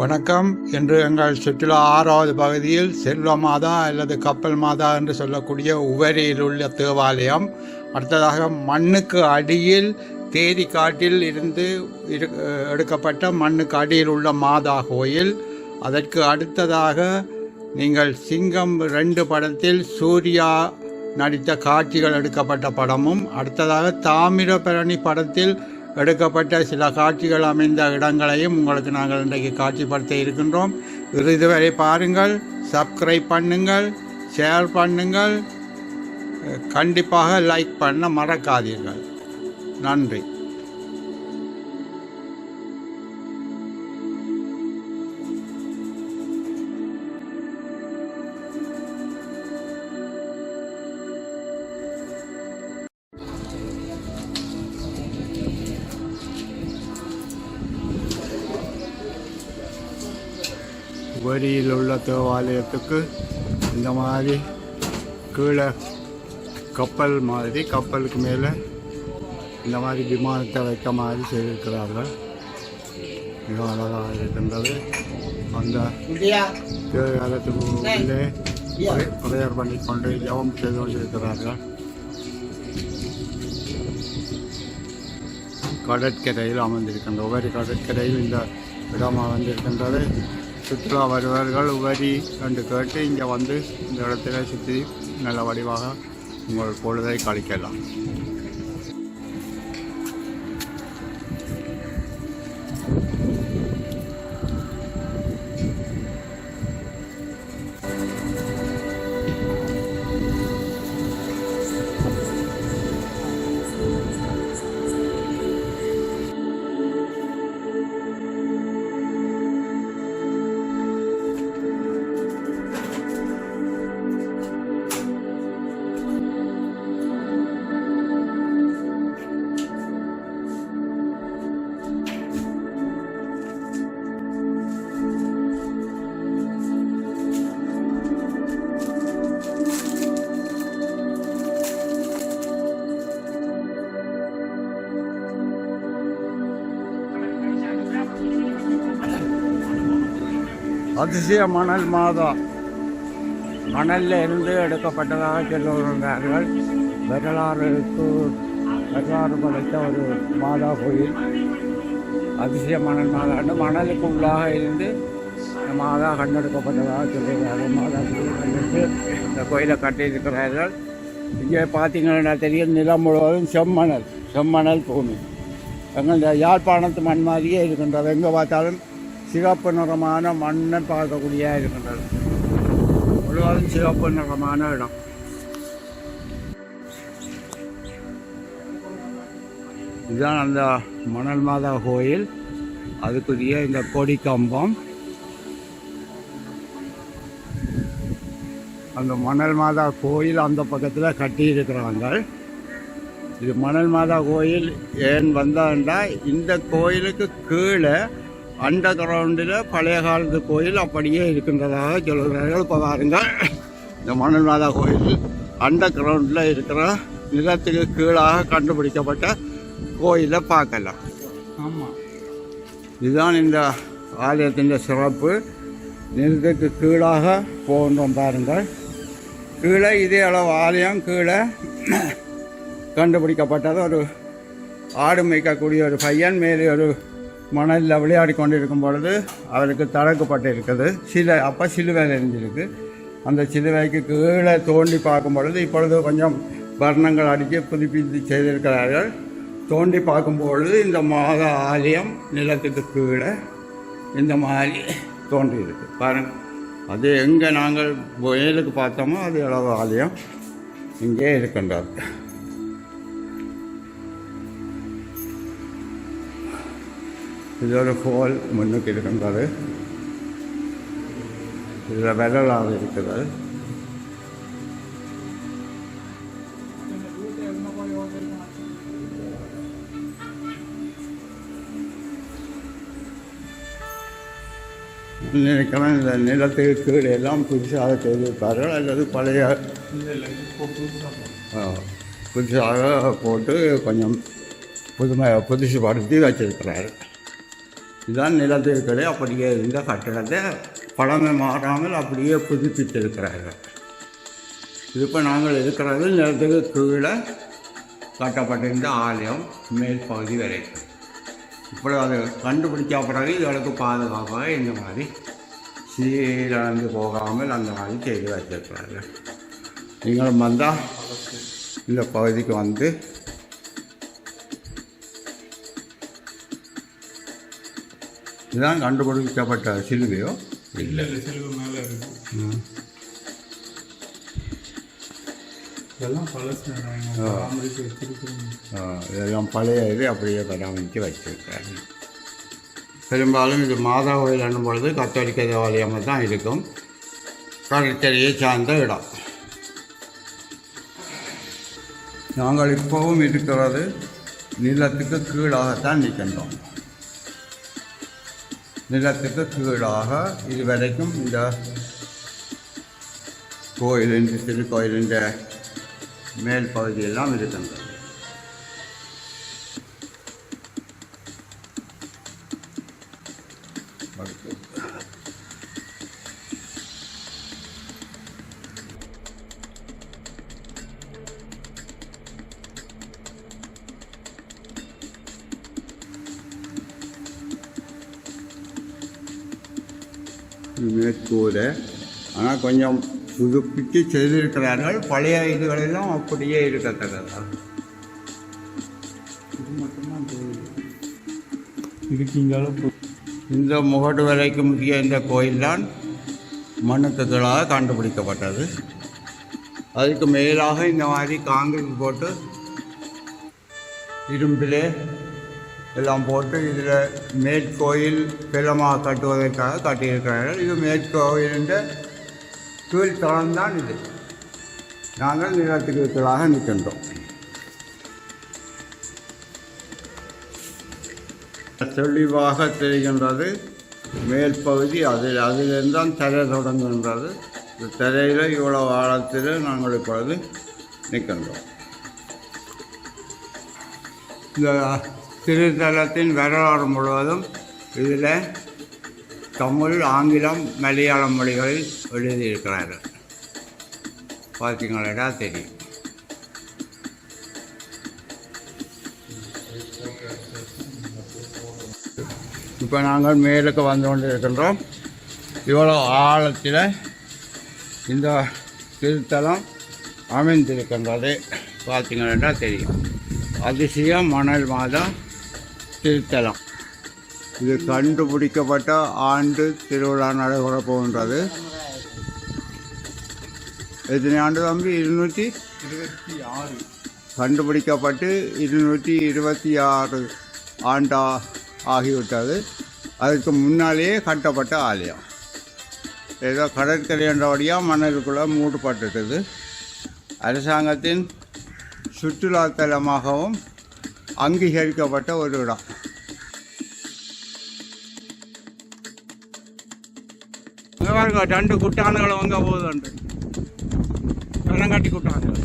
வணக்கம் இன்று எங்கள் சுற்றுலா ஆறாவது பகுதியில் செல்வ மாதா அல்லது கப்பல் மாதா என்று சொல்லக்கூடிய உவரியில் உள்ள தேவாலயம். அடுத்ததாக மண்ணுக்கு அடியில் தேதி காட்டில் இருந்து எடுக்கப்பட்ட மண்ணுக்கு அடியில் உள்ள மாதா கோயில். அதற்கு அடுத்ததாக நீங்கள் சிங்கம் ரெண்டு படத்தில் சூர்யா நடித்த காட்சிகள் எடுக்கப்பட்ட படமும். அடுத்ததாக தாமிரபரணி படத்தில் எடுக்கப்பட்ட சில காட்சிகள் அமைந்த இடங்களையும் உங்களுக்கு நாங்கள் இன்றைக்கு காட்சிப்படுத்த இருக்கின்றோம். இதுவரை பாருங்கள் சப்ஸ்கிரைப் பண்ணுங்கள் ஷேர் பண்ணுங்கள். கண்டிப்பாக லைக் பண்ண மறக்காதீர்கள். நன்றி. வரியில் உள்ள தேவாலயத்துக்கு இந்த மாதிரி கீழே கப்பல் மாதிரி கப்பலுக்கு மேலே இந்த மாதிரி விமானத்தை வைக்க மாதிரி செய்திருக்கிறார்கள். மிக அழகாக இருக்கின்றது. அந்த தேவாலயத்துக்கு உள்ளே பிரேயர் பண்ணி கொண்டு ஜெபம் செய்து கொண்டிருக்கிறார்கள். கடற்கரையில் அமர்ந்திருக்கின்ற உபரி கடற்கரையில் இந்த இடம் அமர்ந்திருக்கின்றது. சுற்றுலா வருவர்கள் உபரி என்று கேட்டு இங்கே வந்து இந்த இடத்துல சுற்றி நல்ல வடிவாக உங்கள் பொழுதை கழிக்கலாம். அதிசய மணல் மாதா. மணலில் இருந்து எடுக்கப்பட்டதாக சொல்லுகிறார்கள். வரலாறுக்கு வரலாறு படைத்த ஒரு மாதா கோயில். அதிசய மணல் மாதா மணலுக்கு உள்ளாக இருந்து மாதா கண்டெடுக்கப்பட்டதாக சொல்லுகிறார்கள். மாதா கோயில் கண்டெடுத்து இந்த கோயிலை கட்டியிருக்கிறார்கள். இங்கே பார்த்தீங்கன்னா தெரியும்? நிலம் முழுவதும் செம்மணல் செம்மணல் பூமி. எங்கள் யாழ்ப்பாணத்து மண் மாதிரியே இருக்கின்றது. எங்கே பார்த்தாலும் சிவப்பு நிறமான மண்ணை பார்க்கக்கூடிய இருக்கின்றது. முழுவதும் சிவப்பு நிறமான இடம். இதுதான் அந்த மணல் மாதா கோயில். அதுக்குரிய இந்த கொடி கம்பம். அந்த மணல் மாதா கோயில் அந்த பக்கத்தில் கட்டியிருக்கிறாங்க இது மணல் மாதா கோயில் ஏன் வந்தாண்டா இந்த கோயிலுக்கு கீழே அண்டர் கிரவுண்டில் பழைய காலத்து கோயில் அப்படியே இருக்கின்றதாக சொல்கிறார்கள் இப்போ பாருங்கள் இந்த மணல் மாதா கோயில் அண்டர் கிரவுண்டில் இருக்கிற நிலத்துக்கு கீழாக கண்டுபிடிக்கப்பட்ட கோயிலை பார்க்கலாம். ஆமாம் இதுதான் இந்த ஆலயத்தின் சிறப்பு. நிலத்துக்கு கீழாக போகின்றோம் பாருங்கள். கீழே இதே அளவு ஆலயம் கீழே கண்டுபிடிக்கப்பட்டது. ஒரு ஆடு மேய்க்கக்கூடிய ஒரு பையன் மேலே ஒரு மணலில் விளையாடி கொண்டிருக்கும் பொழுது அவருக்கு தடக்கப்பட்டு இருக்குது சிலை அப்போ சிலுவை எரிஞ்சிருக்கு அந்த சிலுவைக்கு கீழே தோண்டி பார்க்கும் பொழுது இப்பொழுது கொஞ்சம் வர்ணங்கள் அடித்து புதுப்பித்து செய்திருக்கிறார்கள். தோண்டி பார்க்கும் பொழுது இந்த மாத ஆலயம் நிலத்துக்கு கீழே இந்த மாதிரி தோன்றி இருக்கு பாருங்க அது எங்கே நாங்கள் வயலுக்கு பார்த்தோமோ அது அளவு ஆலயம் இங்கே இருக்கின்றது. இது ஒரு ஹோல் முன்னுக்கு இருக்கின்றது இதில் விரலாக இருக்கிறது நினைக்கிறேன் இந்த நிலத்துக்கு கீழே எல்லாம் புதுசாக செய்திருப்பார்கள் அல்லது பழைய புதுசாக போட்டு கொஞ்சம் புதுமை புதுசுப்படுத்தி வச்சிருக்கிறார்கள் இதுதான் நிலத்திற்களே அப்படியே இருந்த கட்டடத்தை பழமை மாறாமல் அப்படியே புதுப்பித்திருக்கிறார்கள். இப்போ நாங்கள் இருக்கிறது நிலத்துக்கு கீழே கட்டப்பட்டிருந்த ஆலயம் மேல் பகுதி வரைக்கும் இப்போ அதை கண்டுபிடிச்ச பிறகு இதற்கு பாதுகாப்பாக இந்த மாதிரி சீரழந்து போகாமல் அந்த மாதிரி செய்து வச்சிருக்கிறார்கள் நீங்களும் வந்தால் இந்த பகுதிக்கு வந்து இதுதான் கண்டுபிடிக்கப்பட்ட சிலுவையோ? இல்லை சிலுவை மேலே இருக்கு. ம். இதெல்லாம் பழைய இது அப்படியே பராமரித்து வச்சிருக்காங்க பெரும்பாலும் இது மாதா கோயில் என்னும் பொழுது கத்தோலிக்க தேவாலயமாக தான் இருக்கும். கடற்கரையை சார்ந்த இடம். நாங்கள் இப்போவும் இருக்கிறது நிலத்துக்கு கீழாகத்தான் நிற்கின்றோம் நிலத்துக்கு கீழாக இதுவரைக்கும் இந்த கோயிலின் திருக்கோயிலின் மேல் பகுதியெல்லாம் இருக்கின்றது அடுத்து. இது மேற்கூரை ஆனால் கொஞ்சம் புதுப்பித்து செய்திருக்கிறார்கள். பழைய இதுகளெல்லாம் அப்படியே இருக்கத்தக்கதா? இது மட்டும்தான் தெரியுது. இருக்கீங்களோ இந்த முகடு வரைக்கு முக்கிய இந்த கோயில்தான் மண்ணுத்துகளாக கண்டுபிடிக்கப்பட்டது. அதுக்கு மேலாக இந்த மாதிரி காங்கிரீட் போட்டு இரும்பிலே எல்லாம் போட்டு இதில் மேற்கோயில் பிளமாக கட்டுவதற்காக கட்டியிருக்கிறார்கள். இது மேற்கோயிலின் கீழ்த்தளம் தான் இது. நாங்கள் நிலத்துக்கு கீழாக நிற்கின்றோம். தெளிவாக தெரிகின்றது. மேல் பகுதி அதில் அதிலிருந்தான் தரை தொடங்குகின்றது. இந்த தரையில் இவ்வளோ ஆழத்தில் நாங்கள் இப்பொழுது நிற்கின்றோம். இந்த திருத்தலத்தின் வரலாறு முழுவதும் இதில் தமிழ் ஆங்கிலம் மலையாளம் மொழிகளில் எழுதியிருக்கிறார்கள். பார்த்தீங்களா தெரியும். இப்போ நாங்கள் மேலுக்கு வந்து கொண்டு இருக்கின்றோம் இவ்வளோ ஆழத்தில் இந்த திருத்தலம் அமைந்திருக்கின்றது. பார்த்தீங்கன்னா தெரியும். அதிசயம் மணல் மாதம் திருத்தலம். இது கண்டுபிடிக்கப்பட்ட ஆண்டு திருவிழா நடைபெற போகின்றது. எத்தனை ஆண்டு தம்பி? இருநூற்றி இருபத்தி ஆறு. கண்டுபிடிக்கப்பட்டு இருநூற்றி இருபத்தி ஆறு ஆண்டா ஆகிவிட்டது. அதுக்கு முன்னாலேயே கட்டப்பட்ட ஆலயம். ஏதோ கடற்கரை என்றபடியாக மணலுக்குள்ளே மூடப்பட்டுட்டது அரசாங்கத்தின் சுற்றுலாத்தலமாகவும் அங்கீகரிக்கப்பட்ட ஒரு இடம். ரெண்டு குட்டான்களும் அங்கே போகுதுண்டு. கட்டி குட்டான்கள்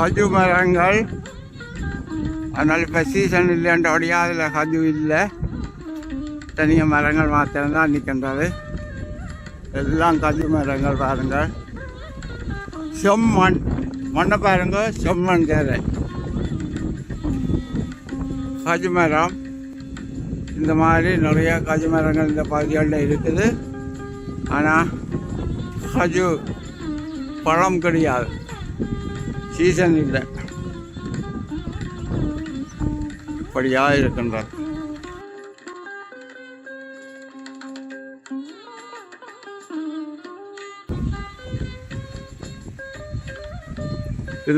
கஜு மரங்கள். அதனால் இப்போ சீசன் இல்லைன்றபடியாக அதில் கஜு இல்லை. தனியாக மரங்கள் மாத்திரம்தான் நிற்கின்றது எல்லாம் கஜு மரங்கள் பாருங்கள் செம்மண். மண்ணை பாருங்க செம்மண் தேவை கஜு மரம். இந்த மாதிரி நிறைய கஜு மரங்கள் இந்த பகுதிகளில் இருக்குது. ஆனால் கஜு பழம் கிடையாது. சீசன் இல்லை. படியாக இருக்கின்றார்.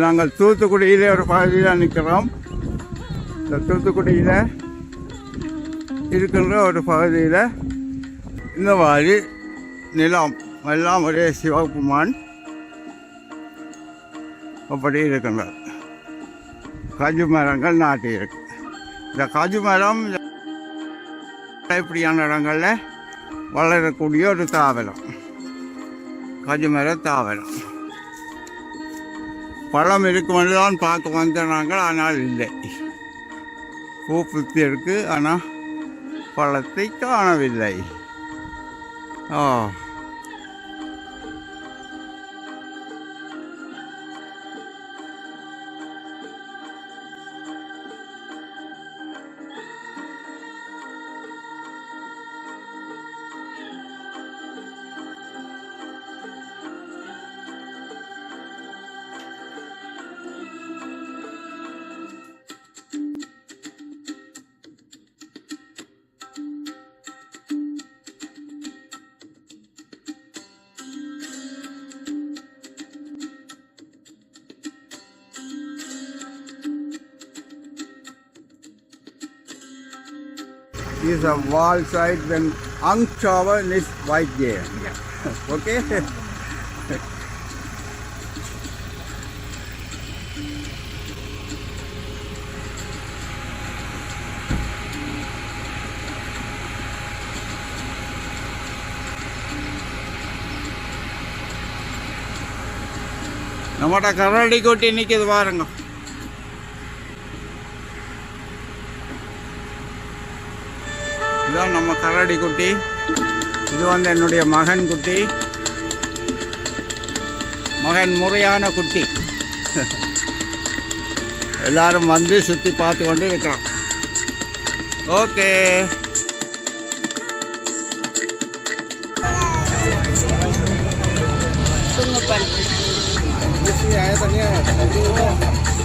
நாங்கள் தூத்துக்குடியில ஒரு பகுதியில் நிற்கிறோம். இந்த தூத்துக்குடியில் இருக்கின்ற ஒரு பகுதியில் இந்த மாதிரி நிலம் எல்லாம் ஒரே சிவகுமான் அப்படி இருக்கின்றது காஜு மரங்கள் நாட்டி இருக்கு. இந்த காஜு மரம் இப்படியான இடங்களில் வளரக்கூடிய ஒரு தாவரம். காஜு மர தாவரம். பழம் இருக்குமென்று தான் பார்க்க வந்த நாங்கள் ஆனால் இல்லை. பூ புத்தி இருக்கு ஆனால் பழத்தை காணவில்லை. ஆ. is a wall side when Angchawa is white there. Okay? நம்மட கரடி கொட்டி நிற்கிது பாருங்க கரடி குட்டி. இது வந்து என்னுடைய மகன் குட்டி. மகன் முறையான குட்டி. எல்லாரும் வந்து சுற்றி பார்த்து கொண்டு இருக்கிறோம். ஓகே. Tung